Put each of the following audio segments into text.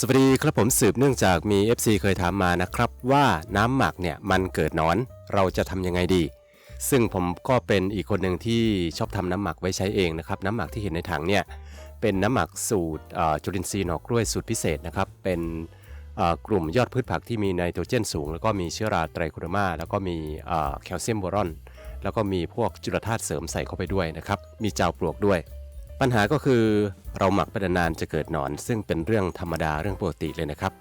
สวัสดีครับผมสืบเนื่องจากมี FC เคยถามมานะครับว่าน้ำหมักเนี่ยมันเกิดนอนเราจะทำยังไงดี ซึ่งผมก็เป็นอีกคนหนึ่งที่ชอบทำน้ำหมักไว้ใช้เองนะครับน้ำหมักที่เห็นในถังเนี่ยเป็นน้ำหมักสูตรจุลินทรีย์หนอกล้วยสูตรพิเศษนะครับเป็นกลุ่มยอดพืชผักที่มีไนโตรเจนสูง แล้วก็มีเชื้อราไตรโคดอร์มา แล้วก็มีแคลเซียมโบรอน แล้วก็มีพวกจุลธาตุเสริมใส่เข้าไปด้วยนะครับมีเจ้าปลวกด้วย ปัญหาก็คือ เราหมักไปนานจะเกิดหนอน ซึ่งเป็นเรื่องธรรมดาเรื่องปกติเลยนะครับ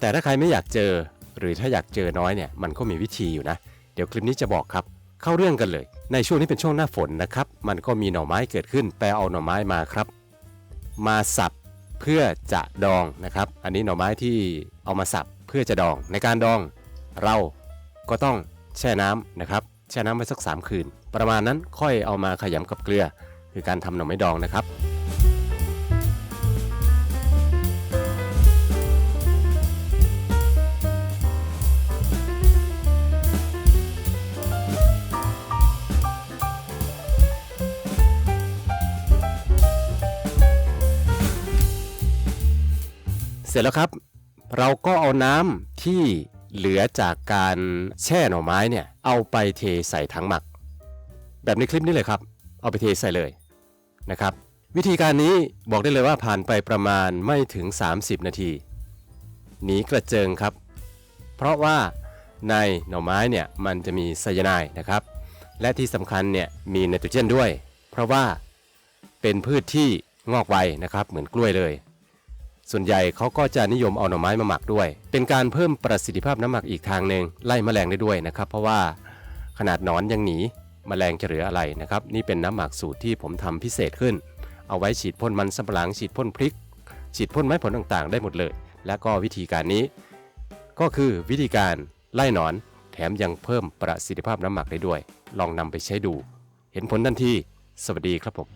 แต่ถ้าใครไม่อยากเจอ หรือถ้าอยากเจอน้อยเนี่ยมันก็มีวิธีอยู่นะ เดี๋ยวคลิปนี้จะบอกครับ เข้าเรื่องกันเลย ในช่วงนี้เป็นช่วงหน้าฝนนะครับ มันก็มีหน่อไม้เกิดขึ้นไปเอาหน่อไม้มาครับ มาสับเพื่อจะดองนะครับ อันนี้หน่อไม้ที่เอามาสับเพื่อจะดอง ในการดองเราก็ต้องแช่น้ำนะครับแช่น้ำไว้สัก 3 คืน ประมาณนั้นค่อยเอามาขยำกับเกลือ คือการทำหน่อไม้ดองนะครับ เสร็จแล้วครับ เราก็เอาน้ำที่เหลือจากการแช่หน่อไม้เนี่ยเอาไปเทใส่ถังหมัก แบบในคลิปนี้เลยครับ เอาไปเทใส่เลยนะครับ วิธีการนี้บอกได้เลยว่าผ่านไปประมาณไม่ถึง 30 นาทีหนีกระเจิงครับ เพราะว่าในหน่อไม้เนี่ยมันจะมีไซยาไนด์นะครับ และที่สำคัญเนี่ยมีไนโตรเจนด้วย เพราะว่าเป็นพืชที่งอกไวนะครับเหมือนกล้วยเลย ส่วนใหญ่เขาก็จะนิยมเอาหน่อไม้มาหมักด้วย เป็นการเพิ่มประสิทธิภาพน้ำหมักอีกทางหนึ่งไล่แมลงได้ด้วยนะครับ เพราะว่าขนาดหนอนยังหนีแมลงจะเหลืออะไรนะครับ นี่เป็นน้ำหมักสูตรที่ผมทำพิเศษขึ้น เอาไว้ฉีดพ่นมันสำปะหลังฉีดพ่นพริก ฉีดพ่นไม้ผลต่างๆ ได้หมดเลย และก็วิธีการนี้ ก็คือวิธีการไล่หนอน แถมยังเพิ่มประสิทธิภาพน้ำหมักได้ด้วย ลองนำไปใช้ดู เห็นผลทันทีสวัสดีครับผม